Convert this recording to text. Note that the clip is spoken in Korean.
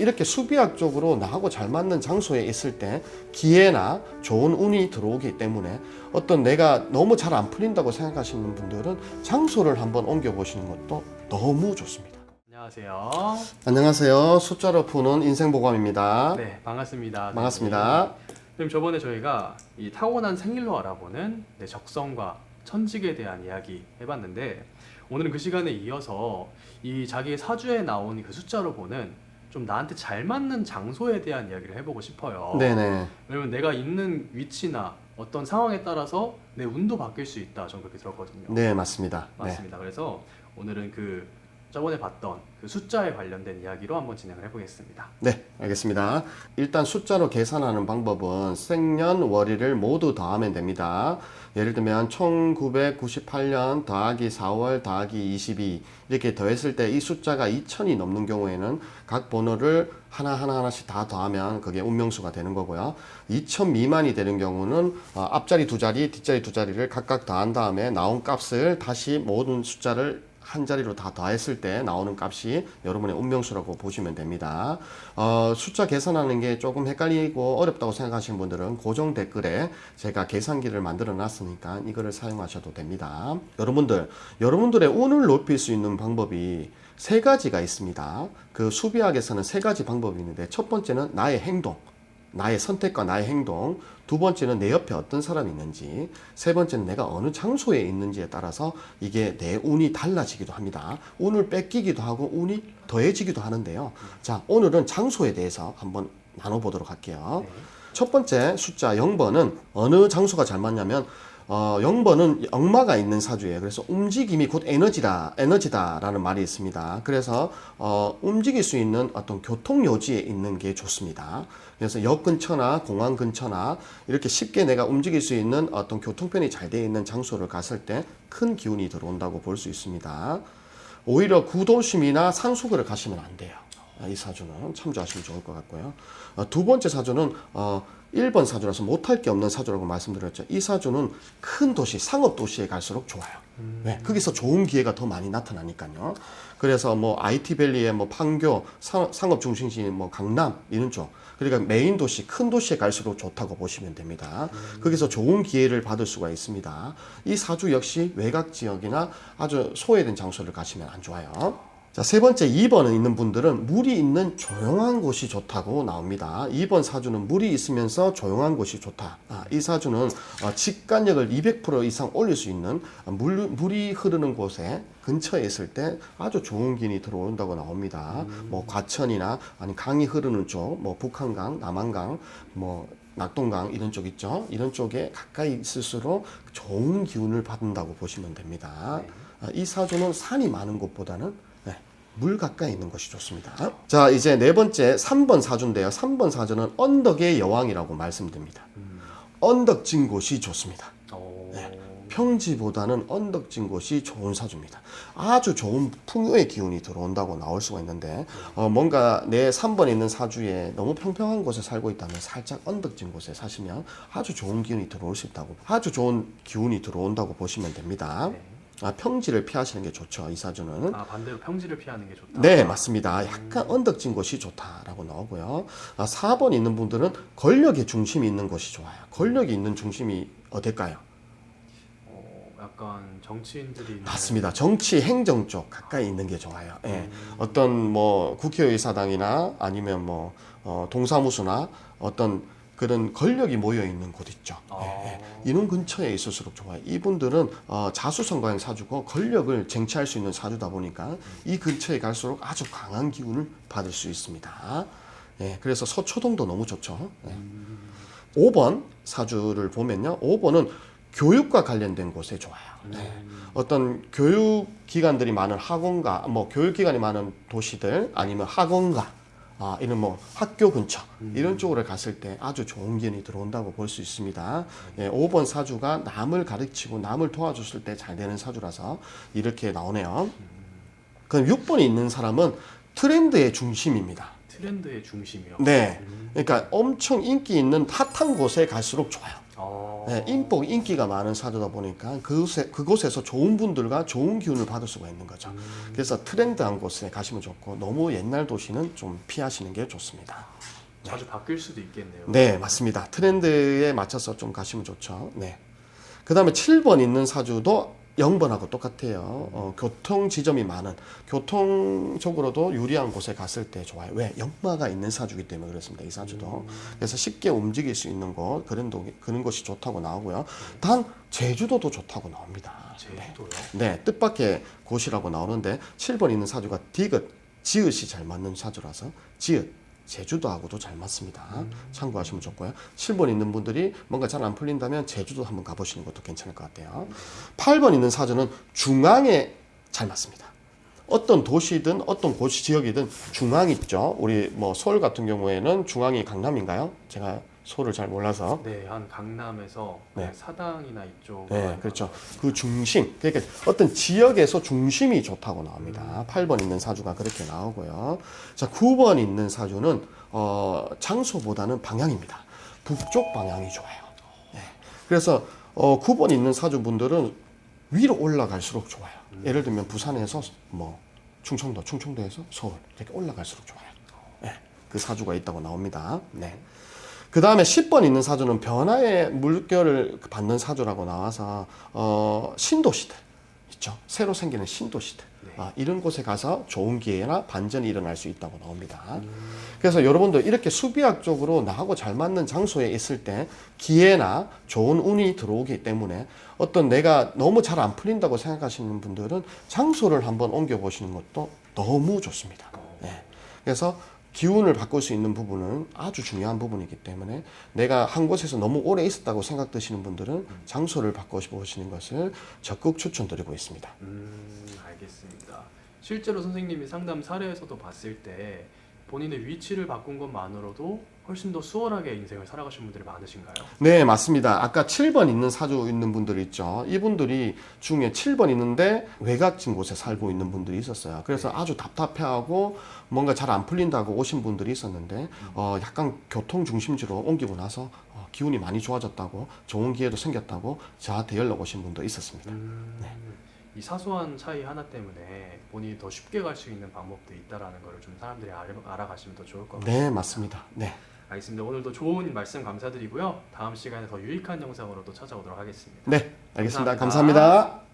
이렇게 수비학 적으로 나하고 잘 맞는 장소에 있을 때 기회나 좋은 운이 들어오기 때문에 어떤 내가 너무 잘 안 풀린다고 생각하시는 분들은 장소를 한번 옮겨 보시는 것도 너무 좋습니다. 안녕하세요. 안녕하세요. 숫자로 푸는 인생보감입니다. 네, 반갑습니다. 반갑습니다. 선생님, 저번에 저희가 이 타고난 생일로 알아보는 네, 적성과 천직에 대한 이야기 해봤는데 오늘은 그 시간에 이어서 이 자기의 사주에 나온 그 숫자로 보는 좀 나한테 잘 맞는 장소에 대한 이야기를 해보고 싶어요. 네네. 왜냐면 내가 있는 위치나 어떤 상황에 따라서 내 운도 바뀔 수 있다. 저는 그렇게 들었거든요. 네, 맞습니다. 네. 맞습니다. 그래서 오늘은 그 저번에 봤던 그 숫자에 관련된 이야기로 한번 진행을 해보겠습니다. 네, 알겠습니다. 일단 숫자로 계산하는 방법은 생년월일을 모두 더하면 됩니다. 예를 들면 1998년 더하기 4월 더하기 22 이렇게 더했을 때 이 숫자가 2000이 넘는 경우에는 각 번호를 하나하나 하나씩 다 더하면 그게 운명수가 되는 거고요. 2000 미만이 되는 경우는 어, 앞자리 두 자리, 뒷자리 두 자리를 각각 더한 다음에 나온 값을 다시 모든 숫자를 한 자리로 다 더했을 때 나오는 값이 여러분의 운명수라고 보시면 됩니다. 어, 숫자 계산하는 게 조금 헷갈리고 어렵다고 생각하시는 분들은 고정 댓글에 제가 계산기를 만들어 놨으니까 이거를 사용하셔도 됩니다. 여러분들, 여러분들의 운을 높일 수 있는 방법이 세 가지가 있습니다. 그 수비학에서는 세 가지 방법이 있는데 첫 번째는 나의 행동. 나의 선택과 나의 행동, 두 번째는 내 옆에 어떤 사람이 있는지, 세 번째는 내가 어느 장소에 있는지에 따라서 이게 내 운이 달라지기도 합니다. 운을 뺏기기도 하고 운이 더해지기도 하는데요. 자, 오늘은 장소에 대해서 한번 나눠보도록 할게요. 첫 번째 숫자 0번은 어느 장소가 잘 맞냐면 어, 0번은 역마가 있는 사주예요. 그래서 움직임이 곧 에너지다, 에너지다라는 말이 있습니다. 그래서 어, 움직일 수 있는 어떤 교통 요지에 있는 게 좋습니다. 그래서 역 근처나 공항 근처나 이렇게 쉽게 내가 움직일 수 있는 어떤 교통편이 잘 되어 있는 장소를 갔을 때 큰 기운이 들어온다고 볼 수 있습니다. 오히려 구도심이나 산속을 가시면 안 돼요. 아, 이 사주는 참조하시면 좋을 것 같고요. 어, 두 번째 사주는 어, 1번 사주라서 못할 게 없는 사주라고 말씀드렸죠. 이 사주는 큰 도시, 상업 도시에 갈수록 좋아요. 왜? 거기서 좋은 기회가 더 많이 나타나니까요. 그래서 뭐 IT밸리의 뭐 판교, 상, 상업 중심지인 뭐 강남 이런 쪽. 그러니까 메인 도시, 큰 도시에 갈수록 좋다고 보시면 됩니다. 거기서 좋은 기회를 받을 수가 있습니다. 이 사주 역시 외곽 지역이나 아주 소외된 장소를 가시면 안 좋아요. 자, 세 번째 2번에 있는 분들은 물이 있는 조용한 곳이 좋다고 나옵니다. 2번 사주는 물이 있으면서 조용한 곳이 좋다. 아, 이 사주는 어, 직관력을 200% 이상 올릴 수 있는 어, 물, 물이 흐르는 곳에 근처에 있을 때 아주 좋은 기운이 들어온다고 나옵니다. 뭐 과천이나 아니 강이 흐르는 쪽, 뭐 북한강, 남한강, 뭐 낙동강 이런 쪽 있죠. 이런 쪽에 가까이 있을수록 좋은 기운을 받는다고 보시면 됩니다. 아, 이 사주는 산이 많은 곳보다는 네, 물 가까이 있는 것이 좋습니다. 자, 이제 네 번째 3번 사주인데요. 3번 사주는 언덕의 여왕이라고 말씀드립니다. 언덕진 곳이 좋습니다. 오, 평지보다는 언덕진 곳이 좋은 사주입니다. 아주 좋은 풍요의 기운이 들어온다고 나올 수가 있는데 어, 뭔가 내 3번에 있는 사주에 너무 평평한 곳에 살고 있다면 살짝 언덕진 곳에 사시면 아주 좋은 기운이 들어올 수 있다고 아주 좋은 기운이 들어온다고 보시면 됩니다. 네. 아, 평지를 피하시는 게 좋죠. 이 사주는. 아 반대로 평지를 피하는 게 좋다. 네, 맞습니다. 약간 언덕진 곳이 좋다라고 나오고요. 아, 4번 있는 분들은 권력의 중심이 있는 곳이 좋아요. 권력이 있는 중심이 어딜까요? 어, 약간 정치인들이 있는- 맞습니다. 정치 행정 쪽 가까이 있는 게 좋아요. 예. 어떤 뭐 국회의사당이나 아니면 뭐 어, 동사무소나 어떤 그런 권력이 모여 있는 곳 있죠. 아. 예, 예. 이런 근처에 있을수록 좋아요. 이분들은 어, 자수성가형 사주고 권력을 쟁취할 수 있는 사주다 보니까 이 근처에 갈수록 아주 강한 기운을 받을 수 있습니다. 예, 그래서 서초동도 너무 좋죠. 예. 5번 사주를 보면요. 5번은 교육과 관련된 곳에 좋아요. 네. 어떤 교육 기관들이 많은 학원가, 뭐 교육 기관이 많은 도시들 아니면 학원가, 아, 이런 뭐 학교 근처 이런 쪽으로 갔을 때 아주 좋은 기운이 들어온다고 볼 수 있습니다. 예, 5번 사주가 남을 가르치고 남을 도와줬을 때 잘 되는 사주라서 이렇게 나오네요. 그럼 6번에 있는 사람은 트렌드의 중심입니다. 트렌드의 중심이요. 네. 음. 그러니까 엄청 인기 있는 핫한 곳에 갈수록 좋아요. 어. 네, 인복 인기가 많은 사주다 보니까 그곳에, 그곳에서 좋은 분들과 좋은 기운을 받을 수가 있는 거죠. 음. 그래서 트렌드한 곳에 가시면 좋고 너무 옛날 도시는 좀 피하시는 게 좋습니다. 자주 바뀔 수도 있겠네요. 네, 맞습니다. 트렌드에 맞춰서 좀 가시면 좋죠. 네. 그 다음에 7번 있는 사주도 0번하고 똑같아요. 어, 교통 지점이 많은, 교통적으로도 유리한 곳에 갔을 때 좋아요. 왜? 역마가 있는 사주기 때문에 그렇습니다. 이 사주도. 그래서 쉽게 움직일 수 있는 곳, 그런, 도, 그런 곳이 좋다고 나오고요. 단, 제주도도 좋다고 나옵니다. 네. 제주도요. 네, 뜻밖의 곳이라고 나오는데 7번 있는 사주가 디귿, 지읒이 잘 맞는 사주라서 지읒, 제주도하고도 잘 맞습니다. 참고하시면 좋고요. 7번 있는 분들이 뭔가 잘 안 풀린다면 제주도 한번 가보시는 것도 괜찮을 것 같아요. 8번 있는 사주는 중앙에 잘 맞습니다. 어떤 도시든 어떤 고시 지역이든 중앙 있죠. 우리 뭐 서울 같은 경우에는 중앙이 강남인가요? 제가 서울을 잘 몰라서. 네, 한 강남에서 네. 사당이나 이쪽. 네, 그렇죠. 그 중심, 그러니까 어떤 지역에서 중심이 좋다고 나옵니다. 8번 있는 사주가 그렇게 나오고요. 자, 9번 있는 사주는 어, 장소보다는 방향입니다. 북쪽 방향이 좋아요. 네. 그래서 어, 9번 있는 사주분들은 위로 올라갈수록 좋아요. 예를 들면 부산에서 뭐 충청도, 충청도에서 서울 이렇게 올라갈수록 좋아요. 네. 그 사주가 있다고 나옵니다. 네. 그 다음에 10번 있는 사주는 변화의 물결을 받는 사주라고 나와서 어, 신도시들 있죠. 새로 생기는 신도시들 네. 아, 이런 곳에 가서 좋은 기회나 반전이 일어날 수 있다고 나옵니다. 그래서 여러분도 이렇게 수비학적으로 나하고 잘 맞는 장소에 있을 때 기회나 좋은 운이 들어오기 때문에 어떤 내가 너무 잘 안 풀린다고 생각하시는 분들은 장소를 한번 옮겨 보시는 것도 너무 좋습니다. 네. 그래서 기운을 바꿀 수 있는 부분은 아주 중요한 부분이기 때문에 내가 한 곳에서 너무 오래 있었다고 생각되시는 분들은 장소를 바꿔 보시는 것을 적극 추천드리고 있습니다. 음, 알겠습니다. 실제로 선생님이 상담 사례에서도 봤을 때 본인의 위치를 바꾼 것만으로도 훨씬 더 수월하게 인생을 살아가신 분들이 많으신가요? 네, 맞습니다. 아까 7번 있는 사주 있는 분들 있죠. 이분들이 중에 7번 있는데 외곽진 곳에 살고 있는 분들이 있었어요. 그래서 아주 답답해하고 뭔가 잘 안 풀린다고 오신 분들이 있었는데 어, 약간 교통 중심지로 옮기고 나서 어, 기운이 많이 좋아졌다고 좋은 기회도 생겼다고 저한테 연락 오신 분도 있었습니다. 음, 이 사소한 차이 하나 때문에 본인이 더 쉽게 갈 수 있는 방법도 있다라는 걸좀 사람들이 알, 알아가시면 더 좋을 것 같아요. 네, 맞습니다. 네. 알겠습니다. 오늘도 좋은 말씀 감사드리고요. 다음 시간에 더 유익한 영상으로 또 찾아오도록 하겠습니다. 네, 알겠습니다. 감사합니다. 감사합니다.